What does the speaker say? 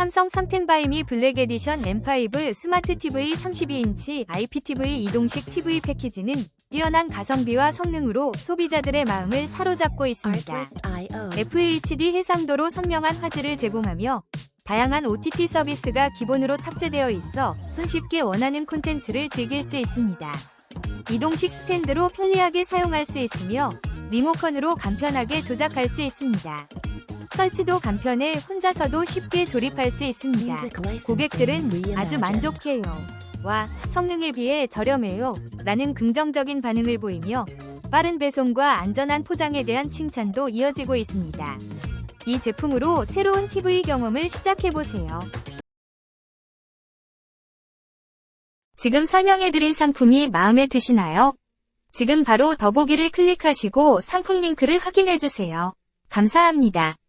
삼성 3텐바이미 블랙 에디션 M5 스마트 TV 32인치 IPTV 이동식 TV 패키지는 뛰어난 가성비와 성능으로 소비자들의 마음을 사로잡고 있습니다. FHD 해상도로 선명한 화질을 제공하며 다양한 OTT 서비스가 기본으로 탑재되어 있어 손쉽게 원하는 콘텐츠를 즐길 수 있습니다. 이동식 스탠드로 편리하게 사용할 수 있으며 리모컨으로 간편하게 조작할 수 있습니다. 설치도 간편해 혼자서도 쉽게 조립할 수 있습니다. 고객들은 아주. 만족해요. 와, 성능에 비해 저렴해요. 라는 긍정적인 반응을 보이며 빠른 배송과 안전한 포장에 대한 칭찬도 이어지고 있습니다. 이 제품으로 새로운 TV 경험을 시작해보세요. 지금 설명해드린 상품이 마음에 드시나요? 지금 바로 더보기를 클릭하시고 상품 링크를 확인해주세요. 감사합니다.